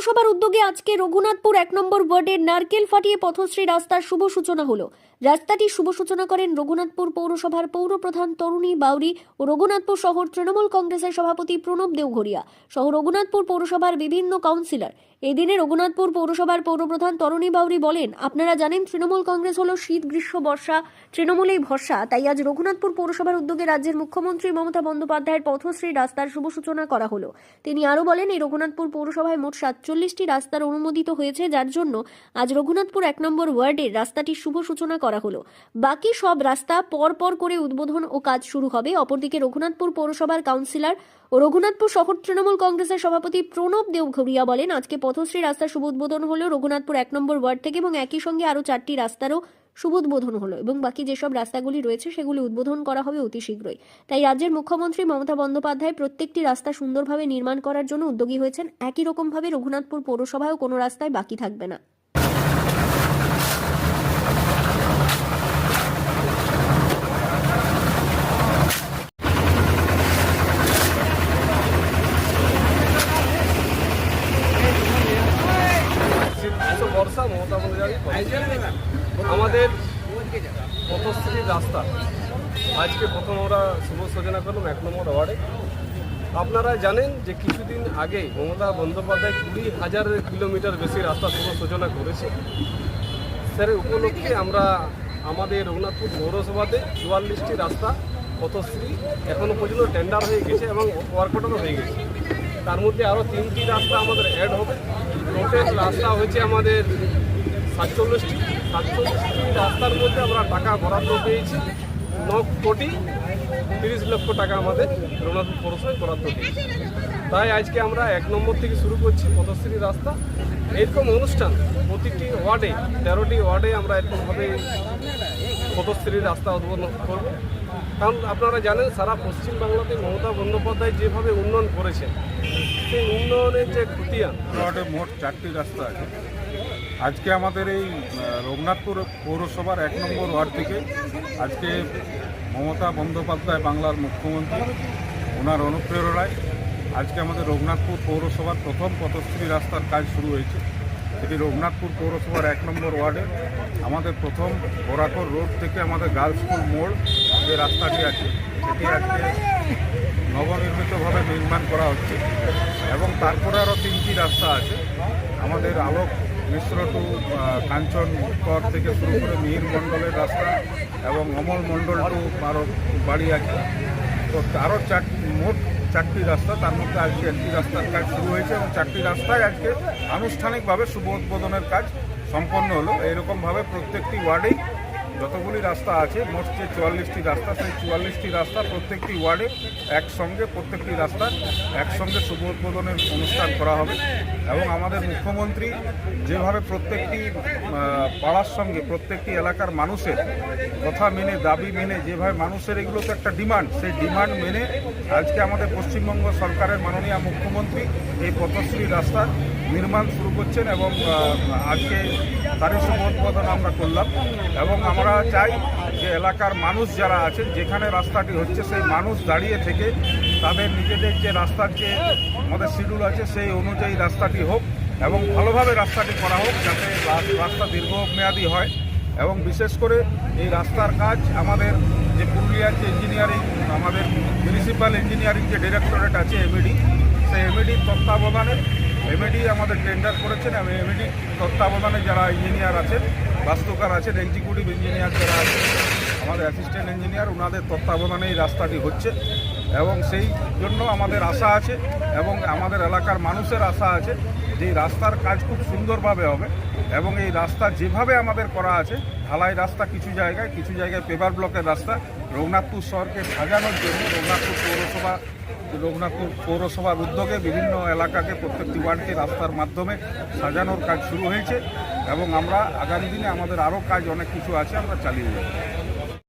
পৌরসভার উদ্যোগে আজকে রঘুনাথপুর এক নম্বর ওয়ার্ডের নারকেল ফাটিয়ে পথশ্রী রাস্তার শুভ সূচনা হলো। রাস্তাটি শুভ সূচনা করেন রঘুনাথপুর পৌরসভার পৌরপ্রধান তরুণী বাউরি ও রঘুনাথপুর শহর তৃণমূল কংগ্রেসের সভাপতি প্রণব দেওঘরিয়া। সহ রঘুনাথপুর পৌরসভার বিভিন্ন কাউন্সিলর। এদিনে রঘুনাথপুর পৌরসভার পৌরপ্রধান তরুণী বাউরি বলেন, আপনারা জানেন তৃণমূল কংগ্রেস হলো শীত, গ্রীষ্ম, বর্ষা, তৃণমূলেই ভরসা। তাই আজ রঘুনাথপুর পৌরসভার উদ্যোগে রাজ্যের মুখ্যমন্ত্রী মমতা বন্দ্যোপাধ্যায়ের পথশ্রী রাস্তার শুভ সূচনা করা হলো। তিনি আরও বলেন, এই রঘুনাথপুর পৌরসভায় মোট সাতচল্লিশটি রাস্তার অনুমোদিত হয়েছে, যার জন্য আজ রঘুনাথপুর এক নম্বর ওয়ার্ডের রাস্তাটির শুভ সূচনা করা হলো। বাকি সব রাস্তা পর পর করে উদ্বোধন ও কাজ শুরু হবে। অপরদিকে রঘুনাথপুর পৌরসভার কাউন্সিলর ও রঘুনাথপুর শহর তৃণমূল কংগ্রেসের সভাপতি প্রণব দেবঘরিয়া বলেন, আজকে পথশ্রী রাস্তার শুভ উদ্বোধন হলেও রঘুনাথপুর এক নম্বর ওয়ার্ড থেকে এবং একই সঙ্গে আরও চারটি রাস্তারও উদ্বোধন হলো এবং বাকি যেসব রাস্তাগুলি রয়েছে সেগুলি উদ্বোধন করা হবে অতি শীঘ্রই। তাই রাজ্যের মুখ্যমন্ত্রী মমতা বন্দ্যোপাধ্যায় প্রত্যেকটি রাস্তা সুন্দরভাবে নির্মাণ করার জন্য উদ্যোগী হয়েছেন। একই রকমভাবে রঘুনাথপুর পৌরসভায়ও কোনো রাস্তায় বাকি থাকবে না। আমাদের পথশ্রী রাস্তা। আজকে প্রথম আমরা শুভ সূচনা করলাম, এক নম্বর ওয়ার্ডে। আপনারা জানেন যে কিছুদিন আগে মমতা বন্দ্যোপাধ্যায় কুড়ি হাজার কিলোমিটার বেশি রাস্তা শুভ সূচনা করেছে। স্যার, উপলক্ষে আমরা আমাদের রঘুনাথপুর পৌরসভাতে চুয়াল্লিশটি রাস্তা পথশ্রী এখনও পর্যন্ত টেন্ডার হয়ে গেছে এবং ওয়ার্কআউটও হয়ে গেছে। তার মধ্যে আরও তিনটি রাস্তা আমাদের অ্যাড হবে। টোটাল রাস্তা হচ্ছে আমাদের সাতচল্লিশটি সাতচল্লিশটি রাস্তার মধ্যে আমরা টাকা বরাদ্দ পেয়েছি। ন কোটি তিরিশ লক্ষ টাকা আমাদের রঘুনাথপুর পৌরসভায় বরাদ্দ পেয়েছি। তাই আজকে আমরা এক নম্বর থেকে শুরু করছি পথশ্রী রাস্তা। এরকম অনুষ্ঠান প্রতিটি ওয়ার্ডে, তেরোটি ওয়ার্ডে আমরা এরকমভাবে পথশ্রী রাস্তা উদ্বোধন করব। কারণ আপনারা জানেন, সারা পশ্চিমবাংলাতে মমতা বন্দ্যোপাধ্যায় যেভাবে উন্নয়ন করেছেন, সেই উন্নয়নের যে খতিয়ান মোট চারটি রাস্তা আছে। আজকে আমাদের এই রঘুনাথপুর পৌরসভার এক নম্বর ওয়ার্ড থেকে আজকে মমতা বন্দ্যোপাধ্যায় বাংলার মুখ্যমন্ত্রী, ওনার অনুপ্রেরণায় আজকে আমাদের রঘুনাথপুর পৌরসভার প্রথম পথশ্রী রাস্তার কাজ শুরু হয়েছে। এটি রঘুনাথপুর পৌরসভার এক নম্বর ওয়ার্ডে। আমাদের প্রথম বরাকর রোড থেকে আমাদের গার্লস স্কুল মোড় যে রাস্তাটি আছে, সেটি আজকে নবনির্মিতভাবে নির্মাণ করা হচ্ছে এবং তারপরে আরও তিনটি রাস্তা আছে। আমাদের আলোক মিশ্র টু কাঞ্চন কর থেকে শুরু করে মিহির মণ্ডলের রাস্তা এবং অমল মণ্ডল টু আরও বাড়ি আছে তো আরও চার, মোট চারটি রাস্তা, তার মধ্যে আজকে একটি রাস্তার কাজ শুরু হয়েছে এবং চারটি রাস্তায় আজকে আনুষ্ঠানিকভাবে শুভ উদ্বোধনের কাজ সম্পন্ন হলো। এইরকমভাবে প্রত্যেকটি ওয়ার্ডেই যতগুলি রাস্তা আছে, মোট যে চুয়াল্লিশটি রাস্তা, সেই চুয়াল্লিশটি রাস্তা প্রত্যেকটি ওয়ার্ডে একসঙ্গে প্রত্যেকটি রাস্তা একসঙ্গে শুভ উদ্বোধনের অনুষ্ঠান করা হবে। এবং আমাদের মুখ্যমন্ত্রী যেভাবে প্রত্যেকটি পাড়ার সঙ্গে প্রত্যেকটি এলাকার মানুষের কথা মেনে, দাবি মেনে, যেভাবে মানুষের এগুলো তো একটা ডিমান্ড, সেই ডিমান্ড মেনে আজকে আমাদের পশ্চিমবঙ্গ সরকারের মাননীয় মুখ্যমন্ত্রী এই পথশ্রী রাস্তার নির্মাণ শুরু করছেন এবং আজকে শুভ উদ্বোধন আমরা করলাম। এবং আমরা চাই যে এলাকার মানুষ যারা আছেন, যেখানে রাস্তাটি হচ্ছে, সেই মানুষ দাঁড়িয়ে থেকে তাদের নিজেদের যে রাস্তার যে আমাদের শিডিউল আছে, সেই অনুযায়ী রাস্তাটি হোক এবং ভালোভাবে রাস্তাটি করা হোক যাতে রাস্তা দীর্ঘমেয়াদী হয়। এবং বিশেষ করে এই রাস্তার কাজ আমাদের যে পুরুলিয়ার যে ইঞ্জিনিয়ারিং আমাদের মিউনিসিপ্যাল ইঞ্জিনিয়ারিং যে ডিরেক্টরেট আছে এমইডি সেই এমইডির তত্ত্বাবধানে এমএডি আমাদের টেন্ডার করেছেন এবং এমএডি তত্ত্বাবধানে যারা ইঞ্জিনিয়ার আছেন, বাস্তুকার আছেন এক্সিকিউটিভ ইঞ্জিনিয়ার যারা আছেন, আমাদের অ্যাসিস্ট্যান্ট ইঞ্জিনিয়ার ওনাদের তত্ত্বাবধানে এই রাস্তাটি হচ্ছে এবং সেই জন্য আমাদের আশা আছে এবং আমাদের এলাকার মানুষের আশা আছে যে রাস্তার কাজ খুব সুন্দরভাবে হবে এবং এই রাস্তা যেভাবে আমাদের করা আছে, ঢালাই রাস্তা কিছু জায়গায় কিছু জায়গায় পেপার ব্লকের রাস্তা, রঘুনাথপুর শহরকে সাজানোর জন্য রঘুনাথপুর পৌরসভা রঘুনাথপুর পৌরসভার উদ্যোগে বিভিন্ন এলাকাকে প্রত্যেকটি ওয়ার্ডকে রাস্তার মাধ্যমে সাজানোর কাজ শুরু হয়েছে এবং আমরা আগামী দিনে আমাদের আরও কাজ অনেক কিছু আছে, আমরা চালিয়ে যাব।